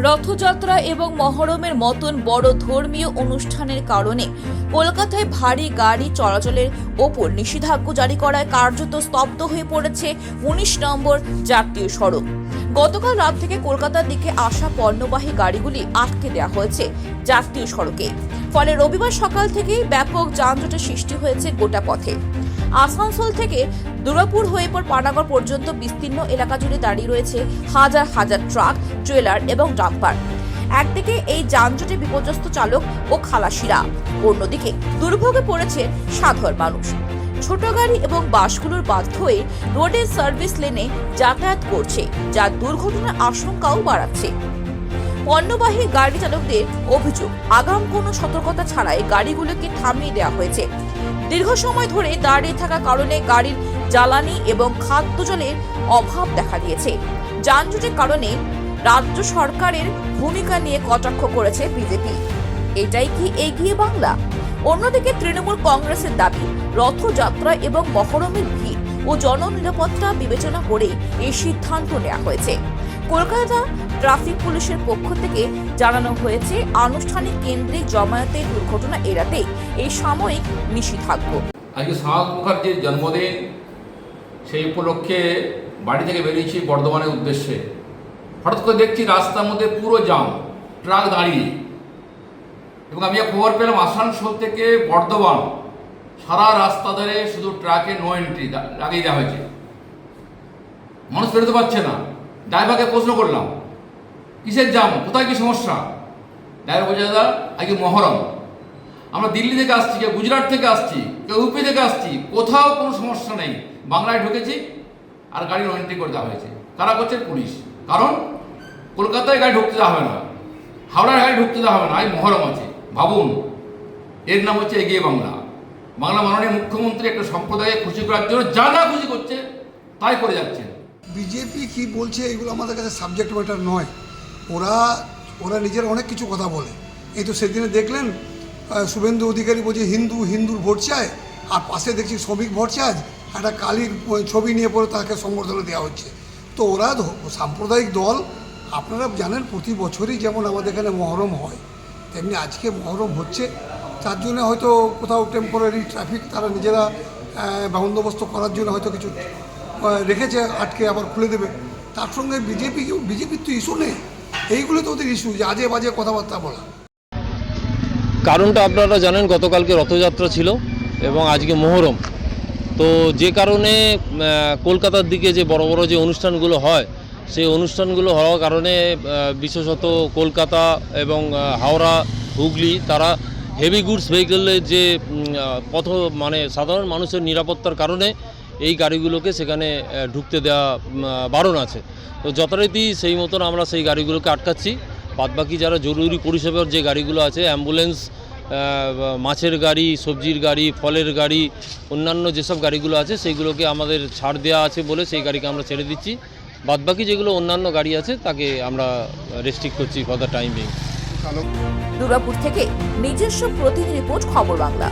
রথযাত্রা এবং মহরমের মতন বড় ধর্মীয় অনুষ্ঠানের কারণে কলকাতায় ভারী গাড়ি চলাচলের ওপর নিষেধাজ্ঞা জারি করায় কার্যত স্তব্ধ হয়ে পড়েছে উনিশ নম্বর জাতীয় সড়ক। গতকাল রাত থেকে কলকাতার দিকে আসা পণ্যবাহী গাড়িগুলি আটকে দেওয়া হয়েছে জাতীয় সড়কে। ফলে রবিবার সকাল থেকেই ব্যাপক যানজটের সৃষ্টি হয়েছে গোটা পথে। আসানসোল থেকে দুর্গাপুর হয়ে পর পানাগড় পর্যন্ত বিস্তীর্ণ এলাকা জুড়ে দাঁড়িয়ে রয়েছে হাজার হাজার ট্রাক, ট্রেলার এবং ডাম্পার একদিকে এই যানজটে বিপর্যস্ত চালক ও খালাসিরা, অন্যদিকে দুর্ভোগে পড়েছে সাধারণ মানুষ। ছোট গাড়ি এবং বাসগুলোর বাধ্য হয়ে রোডের সার্ভিস লেনে যাতায়াত করছে, যা দুর্ঘটনার আশঙ্কাও বাড়াচ্ছে। পণ্যবাহী গাড়ি চালকদের অভিযোগ, আগাম কোনো সতর্কতা ছাড়াই গাড়িগুলোকে থামিয়ে দেওয়া হয়েছে। দীর্ঘ সময় ধরে দাঁড়িয়ে থাকার কারণে গাড়ির জ্বালানি এবং খাদ্য জলের অভাব দেখা দিয়েছে। যানজটের কারণে রাজ্য সরকারের ভূমিকা নিয়ে কটাক্ষ করেছে বিজেপি। এটাই কি এগিয়ে বাংলা? অন্যদিকে তৃণমূল কংগ্রেসের দাবি, রথযাত্রা এবং মহরমের ভিড় ও জননিরাপত্তা বিবেচনা করে এই সিদ্ধান্ত নেওয়া হয়েছে। কলকাতা ট্রাফিক পুলিশের পক্ষ থেকে জানানো হয়েছে, আনুষ্ঠানিক কেন্দ্রে জমায়েতের দুর্ঘটনা এড়াতে এই সাময়িক নিষেধাজ্ঞা আজকে সাহাদ মুখার্জির জন্মদিন, সেই উপলক্ষে বাড়ি থেকে বেরিয়েছি বর্ধমানের উদ্দেশ্যে। হঠাৎ করে দেখছি রাস্তার মধ্যে পুরো জাম, ট্রাক দাঁড়িয়ে। এবং আমি খবর পেলাম, আসানসোল থেকে বর্ধমান, সারা রাস্তা ধরে শুধু ট্রাকে নো এন্ট্রি লাগিয়ে দেওয়া হয়েছে। মানুষ বেরোতে পারছে না। ড্রাইভারকে প্রশ্ন করলাম, কিসের জাম? কোথায় কি সমস্যা? ড্রাইভার বলছে, দাদা, আজকে মহরম। আমরা দিল্লি থেকে আসছি কেউ গুজরাট থেকে আসছি কেউ ইউপি থেকে আসছি, কোথাও কোনো সমস্যা নেই। বাংলায় ঢুকেছি আর গাড়ি এন্ট্রি করে দেওয়া হয়েছে। কারা করছে? পুলিশ। কারণ কলকাতায় গাড়ি ঢুকতে দেওয়া হবে না হাওড়ার গাড়ি ঢুকতে দেওয়া হবে না, এই মহরম আছে। ভাবুন, এর নাম হচ্ছে এগিয়ে বাংলা। বাংলা মাননীয় মুখ্যমন্ত্রী একটা সম্প্রদায়কে খুশি করার জন্য যা যা খুশি করছে, তাই করে যাচ্ছেন। বিজেপি কি বলছে এগুলো আমাদের কাছে সাবজেক্ট ম্যাটার নয়। ওরা ওরা নিজের অনেক কিছু কথা বলে। এই তো সেদিনে দেখলেন শুভেন্দু অধিকারী বলছে, হিন্দু, হিন্দুর ভোট চায় আর পাশে দেখছি শ্রমিক ভোট চায় একটা কালীর ছবি নিয়ে পরে তাকে সম্বর্ধনা দেওয়া হচ্ছে। তো ওরা সাম্প্রদায়িক দল, আপনারা জানেন প্রতি বছরই যেমন আমাদের এখানে মহরম হয়, তেমনি আজকে মহরম হচ্ছে। তার জন্য হয়তো কোথাও টেম্পোরারি ট্রাফিক তারা নিজেরা বন্দোবস্ত করার জন্য হয়তো কিছু রেখেছে, আটকে আবার খুলে দেবে। তার সঙ্গে বিজেপি, বিজেপির তো ইস্যু নেই। এইগুলো তো ওদের ইস্যু যে আজে বাজে কথাবার্তা বলা। কারণটা আপনারা জানেন, গতকালকে রথযাত্রা ছিল এবং আজকে মোহরম। তো যে কারণে কলকাতার দিকে যে বড় বড় যে অনুষ্ঠানগুলো হয়, সেই অনুষ্ঠানগুলো হওয়ার কারণে বিশেষত কলকাতা এবং হাওড়া, হুগলি, তারা হেভি গুডস ভেহিকেলের যে পথ মানে সাধারণ মানুষের নিরাপত্তার কারণে এই গাড়িগুলোকে সেখানে ঢুকতে দেওয়া বারণ আছে। তো যথারীতি সেই মতন আমরা সেই গাড়িগুলোকে আটকাচ্ছি। বাদবাকি যারা জরুরি পরিষেবার যে গাড়িগুলো আছে, অ্যাম্বুলেন্স মাছের গাড়ি, সবজির গাড়ি, ফলের গাড়ি, অন্যান্য যেসব গাড়িগুলো আছে সেইগুলোকে আমাদের ছাড় দেওয়া আছে বলে সেই গাড়িকে আমরা ছেড়ে দিচ্ছি। বাদবাকি যেগুলো অন্যান্য গাড়ি আছে, তাকে আমরা রেস্ট্রিক্ট করছি ফর দ্য টাইমিং দুর্গাপুর থেকে নিজস্ব প্রতিনিধি রিপোর্ট, খবর বাংলা।